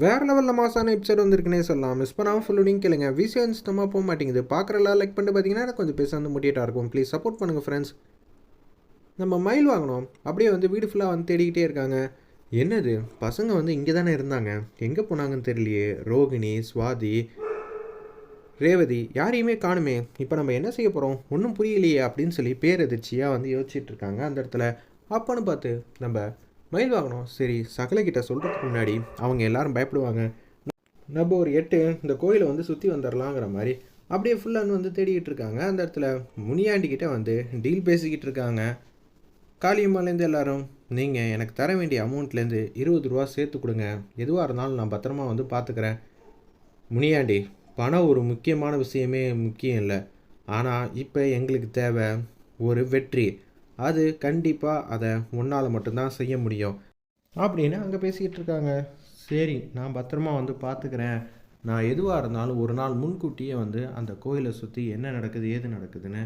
வேறு லெவலில் மாசான எபிசோட் வந்திருக்குனே சொல்லலாம். மிஸ் பண்ணாமல் ஃபுல்லுடையும் கேளுங்க. விஷயம் இன்ஸ்டமாக போக மாட்டேங்குது. பார்க்குறலாம் லைக் பண்ணிட்டு பார்த்தீங்கன்னா எனக்கு கொஞ்சம் பேச வந்து மோட்டிவேட்டாக இருக்கும். ப்ளீஸ் சப்போர்ட் பண்ணுங்கள் ஃப்ரெண்ட்ஸ் நம்ம மயில் வாங்கினோம். அப்படியே வந்து வீடு ஃபுல்லாக வந்து தேடிக்கிட்டே இருக்காங்க. என்னது? பசங்க வந்து இங்கே தானே இருந்தாங்க. எங்கே போனாங்கன்னு தெரியலையே. ரோகிணி சுவாதி ரேவதி யாரையுமே காணுமே. இப்போ நம்ம என்ன செய்ய போகிறோம் ஒன்றும் புரியலையே அப்படின்னு சொல்லி பேரதிர்ச்சியாக வந்து யோசிச்சுட்டு இருக்காங்க அந்த இடத்துல. அப்போன்னு பார்த்து நம்ம மயில் வாங்கணும் சரி சகலைக்கிட்ட சொல்கிறதுக்கு முன்னாடி அவங்க எல்லாரும் பயப்படுவாங்க. நம்ம ஒரு எட்டு இந்த கோயிலை வந்து சுற்றி வந்துடலாங்கிற மாதிரி அப்படியே ஃபுல்லாக வந்து தேடிக்கிட்டு இருக்காங்க. அந்த இடத்துல முனியாண்டிக்கிட்ட வந்து டீல் பேசிக்கிட்டு இருக்காங்க. காளியம்மாலேருந்து எல்லாரும் நீங்கள் எனக்கு தர வேண்டிய அமௌண்ட்லேருந்து இருபது ரூபா சேர்த்து கொடுங்க. எதுவாக இருந்தாலும் நான் பத்திரமா வந்து பார்த்துக்கிறேன் முனியாண்டி பணம் ஒரு முக்கியமான விஷயமே முக்கியம் இல்லை. ஆனால் இப்போ எங்களுக்கு தேவை ஒரு வெற்றி. அது கண்டிப்பாக அதை உன்னால் மட்டும்தான் செய்ய முடியும். அப்படின்னு அங்கே பேசிக்கிட்டு இருக்காங்க. சரி நான் பத்திரமா வந்து பார்த்துக்கிறேன் நான் எதுவாக இருந்தாலும் ஒரு நாள் முன்கூட்டியே வந்து அந்த கோயிலை சுற்றி என்ன நடக்குது ஏது நடக்குதுன்னு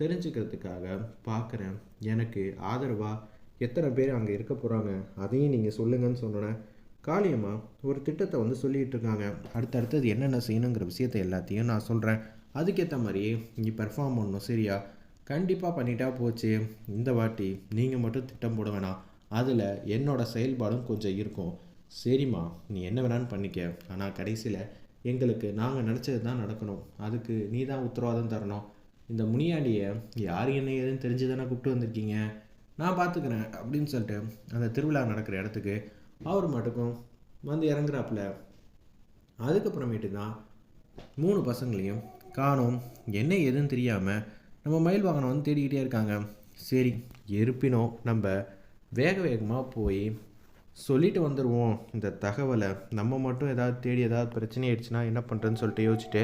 தெரிஞ்சுக்கிறதுக்காக பார்க்குறேன் எனக்கு ஆதரவாக எத்தனை பேர் அங்கே இருக்க போகிறாங்க அதையும் நீங்கள் சொல்லுங்கன்னு சொன்னோன்னே காளியம்மா ஒரு திட்டத்தை வந்து சொல்லிகிட்டு இருக்காங்க. அடுத்தடுத்தது என்னென்ன செய்யணுங்கிற விஷயத்தை எல்லாத்தையும் நான் சொல்கிறேன் அதுக்கேற்ற மாதிரியே நீ பெர்ஃபார்ம் பண்ணணும் சரியா? கண்டிப்பாக பண்ணிட்டா போச்சு. இந்த வாட்டி நீங்கள் மட்டும் திட்டம் போட வேணாம். அதில் என்னோட செயல்பாடும் கொஞ்சம் இருக்கும். சரிம்மா நீ என்ன வேணான்னு பண்ணிக்க. ஆனால் கடைசியில் எங்களுக்கு நாங்கள் நினச்சது தான் நடக்கணும். அதுக்கு நீ தான் உத்தரவாதம் தரணும். இந்த முனியாண்டியை யார் என்ன ஏதுன்னு தெரிஞ்சு தானே கூப்பிட்டு வந்திருக்கீங்க? நான் பார்த்துக்கிறேன் அப்படின்னு சொல்லிட்டு அந்த திருவிழா நடக்கிற இடத்துக்கு அவர் மட்டுக்கும் வந்து இறங்குறாப்புல. அதுக்கப்புறமேட்டு தான் மூணு பசங்களையும் காணும். என்ன ஏதுன்னு தெரியாமல் நம்ம மயில் வாகனம் வந்து தேடிக்கிட்டே இருக்காங்க. சரி இருப்பினும் நம்ம வேக வேகமாக போய் சொல்லிட்டு வந்துடுவோம் இந்த தகவலை. நம்ம மட்டும் ஏதாவது தேடி ஏதாவது பிரச்சனை ஆயிடுச்சுன்னா என்ன பண்ணுறதுன்னு சொல்லிட்டு யோசிச்சுட்டு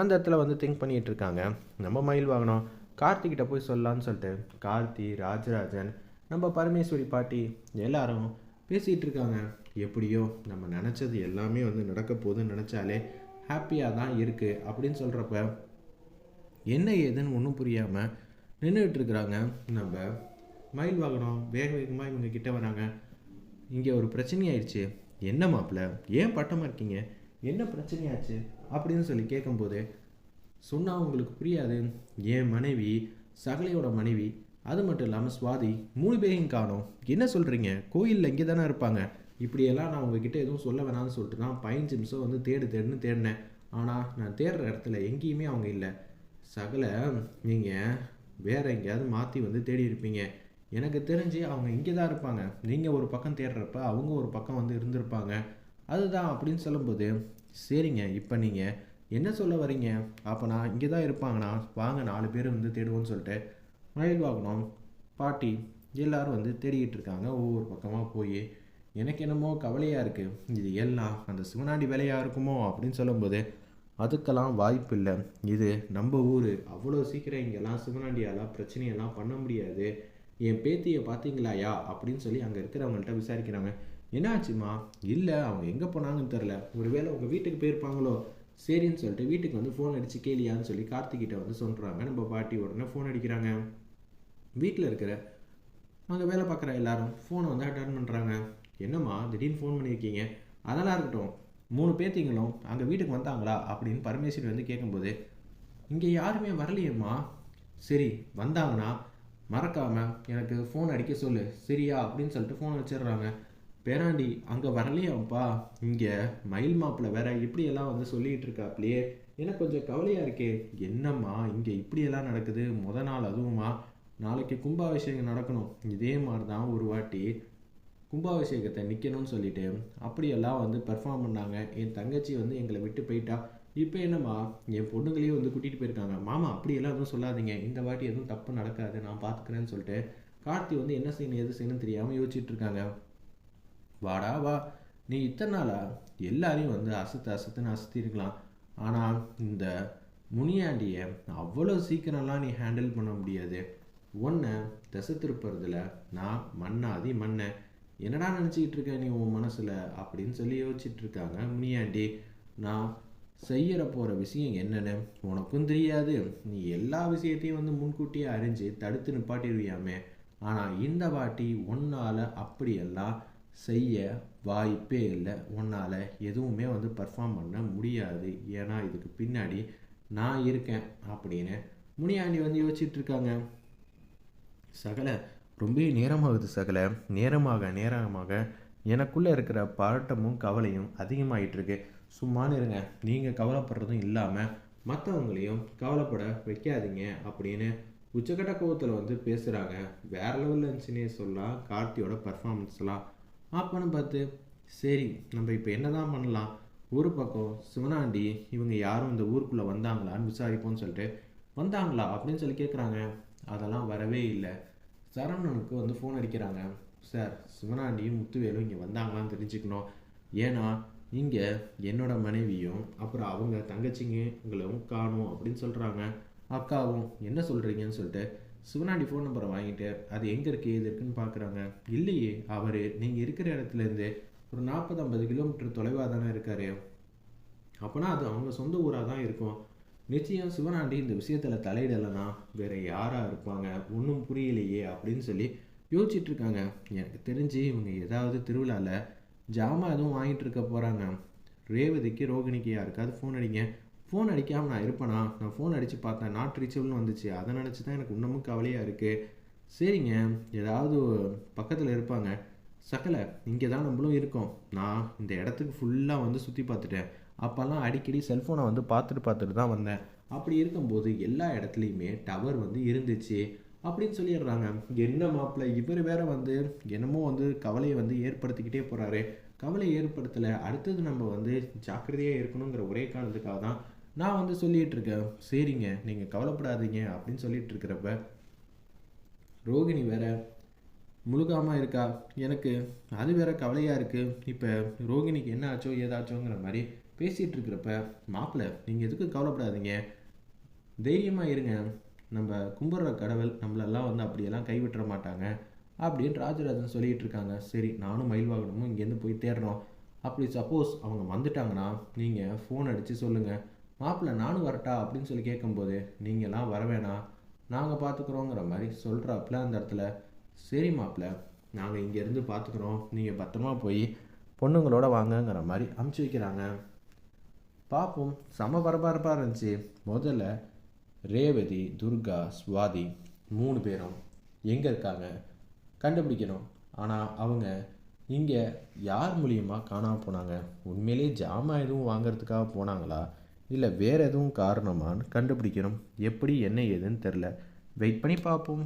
அந்த இடத்துல வந்து திங்க் பண்ணிகிட்டு இருக்காங்க. நம்ம மயில் வாகனம் கார்த்திகிட்ட போய் சொல்லலான்னு சொல்லிட்டு கார்த்தி ராஜராஜன் நம்ம பரமேஸ்வரி பாட்டி எல்லாரும் பேசிகிட்டு இருக்காங்க. எப்படியோ நம்ம நினச்சது எல்லாமே வந்து நடக்க போகுதுன்னு நினச்சாலே ஹாப்பியாக தான் இருக்குது அப்படின்னு சொல்கிறப்ப என்ன ஏதுன்னு ஒன்றும் புரியாமல் நின்றுட்டு இருக்கிறாங்க நம்ம மயில் வாகனம் வேக வேகமாக இவங்க கிட்டே வராங்க. இங்கே ஒரு பிரச்சனையாயிடுச்சு என்ன மாப்பிள்ள ஏன் பட்டமாக இருக்கீங்க? என்ன பிரச்சனையாச்சு அப்படின்னு சொல்லி கேட்கும்போது சொன்னால் உங்களுக்கு புரியாது. என் மனைவி சகலையோட மனைவி அது மட்டும் இல்லாமல் சுவாதி மூணு பேரையும் காணும். என்ன சொல்கிறீங்க கோயிலில் இங்கே தானே இருப்பாங்க. இப்படியெல்லாம் நான் உங்ககிட்ட எதுவும் சொல்ல வேணாம்னு சொல்லிட்டு தான் பதினஞ்சு நிமிஷம் வந்து தேடு தேடுன்னு தேடினேன். ஆனால் நான் தேடுற இடத்துல எங்கேயுமே அவங்க இல்லை. சகல நீங்கள் வேறு எங்கேயாவது மாற்றி வந்து தேடி இருப்பீங்க. எனக்கு தெரிஞ்சு அவங்க இங்கே தான் இருப்பாங்க. நீங்கள் ஒரு பக்கம் தேடுறப்ப அவங்க ஒரு பக்கம் வந்து இருந்திருப்பாங்க. அதுதான் அப்படின்னு சொல்லும்போது சரிங்க இப்போ நீங்கள் என்ன சொல்ல வரீங்க? அப்போ நான் இங்கே தான் இருப்பாங்கண்ணா. வாங்க நாலு பேர் வந்து தேடுவோன்னு சொல்லிட்டு மயில் வாகனம் பாட்டி எல்லோரும் வந்து தேடிக்கிட்டு இருக்காங்க. ஒவ்வொரு பக்கமாக போய் எனக்கு என்னமோ கவலையாக இருக்குது இது எல்லாம் அந்த சிவனாண்டி வேலையாக இருக்குமோ அப்படின்னு சொல்லும்போது அதுக்கெல்லாம் வாய்ப்பு இல்லை இது நம்ம ஊர். அவ்வளோ சீக்கிரம் இங்கெல்லாம் சிவனாண்டியாலாம் பிரச்சனையெல்லாம் பண்ண முடியாது. என் பேத்தியை பார்த்தீங்களாயா அப்படின்னு சொல்லி அங்கே இருக்கிறவங்கள்ட்ட விசாரிக்கிறாங்க. என்னாச்சுமா இல்லை அவங்க எங்கே போனாங்கன்னு தெரில ஒருவேளை உங்கள் வீட்டுக்கு போயிருப்பாங்களோ? சரின்னு சொல்லிட்டு வீட்டுக்கு வந்து ஃபோன் அடித்து கேளியான்னு சொல்லி கார்த்திகிட்ட வந்து சொல்கிறாங்க நம்ம பாட்டி உடனே ஃபோன் அடிக்கிறாங்க. வீட்டில் இருக்கிற அங்கே வேலை பார்க்குற எல்லாரும் ஃபோனை வந்து அட்டன் பண்ணுறாங்க என்னம்மா? திடீர்னு ஃபோன் பண்ணியிருக்கீங்க. அதெல்லாம் இருக்கட்டும். மூணு பேத்திங்களும் அங்கே வீட்டுக்கு வந்தாங்களா அப்படின்னு பரமேஸ்வரி வந்து கேட்கும்போது இங்கே யாருமே வரலையேம்மா. சரி வந்தாங்கன்னா மறக்காமல் எனக்கு ஃபோன் அடிக்க சொல்லு. சரியா? அப்படின்னு சொல்லிட்டு ஃபோன் வச்சிடுறாங்க. பேராண்டி அங்கே வரலையாப்பா. இங்கே மயில் மாப்பிள்ள வேற இப்படியெல்லாம் வந்து சொல்லிகிட்டு இருக்காப்லையே. எனக்கு கொஞ்சம் கவலையாக இருக்கே. என்னம்மா இங்கே இப்படியெல்லாம் நடக்குது? முத நாள் அதுவுமா. நாளைக்கு கும்பாபிஷேகம் நடக்கணும். இதே மாதிரி தான் ஒரு வாட்டி கும்பாபிஷேகத்தை நிற்கணும்னு சொல்லிட்டு அப்படியெல்லாம் வந்து பெர்ஃபார்ம் பண்ணாங்க. என் தங்கச்சி வந்து எங்களை விட்டு போயிட்டா. இப்போ என்னம்மா என் பொண்ணுங்களையும் வந்து கூட்டிகிட்டு போயிருக்காங்க. மாமா அப்படியெல்லாம் எதுவும் சொல்லாதீங்க. இந்த வாட்டி எதுவும் தப்பு நடக்காது. நான் பார்த்துக்கிறேன்னு சொல்லிட்டு கார்த்தி வந்து என்ன செய்யணும் எது செய்யணும் தெரியாமல் யோசிச்சுட்டு இருக்காங்க. வாடா வா. நீ இத்தனை நாளாக எல்லாரையும் வந்து அசத்து அசத்துன்னு அசத்திருக்கலாம் ஆனால் இந்த முனியாண்டியை அவ்வளோ சீக்கிரம்லாம் நீ ஹேண்டில் பண்ண முடியாது. ஒன்று திசை திருப்புறதுல நான் மண்ணாதி மண்ணை என்னடா நினச்சிக்கிட்டு இருக்க நீ உன் மனசில் அப்படின்னு சொல்லி யோசிச்சுட்டு இருக்காங்க முனியாண்டி நான் செய்யற போகிற விஷயம் என்னென்னு உனக்கும் தெரியாது. நீ எல்லா விஷயத்தையும் வந்து முன்கூட்டியே அறிஞ்சு தடுத்து நிப்பாட்டிடுவியாமே ஆனால் இந்த வாட்டி உன்னால் அப்படியெல்லாம் செய்ய வாய்ப்பே இல்லை. உன்னால் எதுவுமே வந்து பர்ஃபார்ம் பண்ண முடியாது. ஏன்னா இதுக்கு பின்னாடி நான் இருக்கேன் அப்படின்னு முனியாண்டி வந்து யோசிச்சுட்டு இருக்காங்க சகல ரொம்ப நேரமாகுது சகல. நேரமாக நேரமாக எனக்குள்ளே இருக்கிற பதட்டமும் கவலையும் அதிகமாகிட்டு இருக்கு சும்மானு இருங்க. நீங்கள் கவலைப்படுறதும் இல்லாமல் மற்றவங்களையும் கவலைப்பட வைக்காதீங்க அப்படின்னு உச்சக்கட்ட கோவத்தில் வந்து பேசுகிறாங்க வேற லெவலில் இருந்துச்சுன்னே சொல்லலாம் கார்த்தியோட பர்ஃபார்மன்ஸ்லாம் அப்போன்னு பார்த்து சரி நம்ம இப்போ என்ன தான் பண்ணலாம்? ஒரு பக்கம் சிவனாண்டி இவங்க யாரும் இந்த ஊருக்குள்ளே வந்தாங்களான்னு விசாரிப்போம்னு சொல்லிட்டு வந்தாங்களா அப்படின்னு சொல்லி கேட்குறாங்க அதெல்லாம் வரவே இல்லை. சரவணனுக்கு வந்து ஃபோன் அடிக்கிறாங்க. சார் சிவனாண்டியும் முத்துவேலும் இங்கே வந்தாங்களான்னு தெரிஞ்சுக்கணும். ஏன்னா இங்கே என்னோட மனைவியும் அப்புறம் அவங்க தங்கச்சிங்களும் காணும் அப்படின்னு சொல்கிறாங்க அக்காவும் என்ன சொல்கிறீங்கன்னு சொல்லிட்டு சிவனாண்டி ஃபோன் நம்பரை வாங்கிட்டு அது எங்கே இருக்குது எது இருக்குன்னு பார்க்குறாங்க இல்லையே அவர் நீங்கள் இருக்கிற இடத்துலேருந்து ஒரு நாற்பது ஐம்பது கிலோமீட்டர் தொலைவாக தானே இருக்காரு. அப்போனா அது அவங்க சொந்த ஊராக தான் இருக்கும். நிச்சயம் சிவனாண்டி இந்த விஷயத்தில் தலையிடலைன்னா வேறு யாராக இருப்பாங்க? ஒன்றும் புரியலையே அப்படின்னு சொல்லி யோசிச்சிட்ருக்காங்க. எனக்கு தெரிஞ்சு இவங்க ஏதாவது திருவிழாவில் ஜாமான் எதுவும் வாங்கிட்டு இருக்க போகிறாங்க ரேவதிக்கு ரோகிணிக்கு யாருக்காவது ஃபோன் அடிங்க. ஃபோன் அடிக்காமல் நான் இருப்பேனா? நான் ஃபோன் அடித்து பார்த்தேன். நாட் ரீச்சபிள்னு வந்துச்சு. அதை நினச்சி தான் எனக்கு இன்னமும் கவலையாக இருக்குது சரிங்க. ஏதாவது பக்கத்தில் இருப்பாங்க. சக்கலை இங்கே தான் நம்மளும் இருக்கோம். நான் இந்த இடத்துக்கு ஃபுல்லாக வந்து சுற்றி பார்த்துட்டேன். அப்போல்லாம் அடிக்கடி செல்ஃபோனை வந்து பார்த்துட்டு பார்த்துட்டு தான் வந்தேன். அப்படி இருக்கும்போது எல்லா இடத்துலையுமே டவர் வந்து இருந்துச்சு. அப்படின்னு சொல்லிடுறாங்க. என்ன மாப்பிள்ள இவர் வேற வந்து என்னமோ வந்து கவலையை வந்து ஏற்படுத்திக்கிட்டே போகிறாரு கவலை ஏற்படுத்தலை அடுத்தது நம்ம வந்து ஜாக்கிரதையாக இருக்கணுங்கிற ஒரே காரணத்துக்காக தான் நான் வந்து சொல்லிகிட்டு இருக்கேன். சரிங்க நீங்கள் கவலைப்படாதீங்க அப்படின்னு சொல்லிட்டு இருக்கிறப்ப ரோகிணி வேற முழுகாமல் இருக்கா? எனக்கு அது வேற கவலையாக இருக்குது இப்போ ரோகிணிக்கு என்ன ஆச்சோ ஏதாச்சோங்கிற மாதிரி பேசிகிட்டு இருக்கிறப்ப மாப்பிள்ளை நீங்கள் எதுக்கு கவலைப்படாதீங்க? தைரியமாக இருங்க. நம்ம கும்பிட்ற கடவுள் நம்மளெல்லாம் வந்து அப்படியெல்லாம் கைவிட்டுற மாட்டாங்க அப்படின்னு ராஜராஜன் சொல்லிகிட்டு இருக்காங்க சரி நானும் மயில் வாகனமும் இங்கேருந்து போய் தேடுறோம். அப்படி சப்போஸ் அவங்க வந்துட்டாங்கன்னா நீங்கள் ஃபோன் அடித்து சொல்லுங்கள் மாப்பிள்ளை நானும் வரட்டா? அப்படின்னு சொல்லி கேட்கும்போது நீங்களாம் வர வேணாம். நாங்கள் பார்த்துக்குறோங்கிற மாதிரி சொல்கிறாப்புல அந்த இடத்துல. சரி மாப்பிள்ளை நாங்கள் இங்கேருந்து பார்த்துக்குறோம். நீங்கள் பத்திரமா போய் பொண்ணுங்களோட வாங்கங்கிற மாதிரி அமுச்சு வைக்கிறாங்க. பார்ப்போம் செம பரபரப்பாக இருந்துச்சு. முதல்ல ரேவதி துர்கா சுவாதி மூணு பேரும் எங்கே இருக்காங்க கண்டுபிடிக்கணும். ஆனால் அவங்க இங்கே யார் மூலியமாக காணாமல் போனாங்க? உண்மையிலே ஜாமான் எதுவும் வாங்குறதுக்காக போனாங்களா? இல்லை வேறு எதுவும் காரணமான்னு கண்டுபிடிக்கணும். எப்படி என்ன ஏதுன்னு தெரில வெயிட் பண்ணி பார்ப்போம்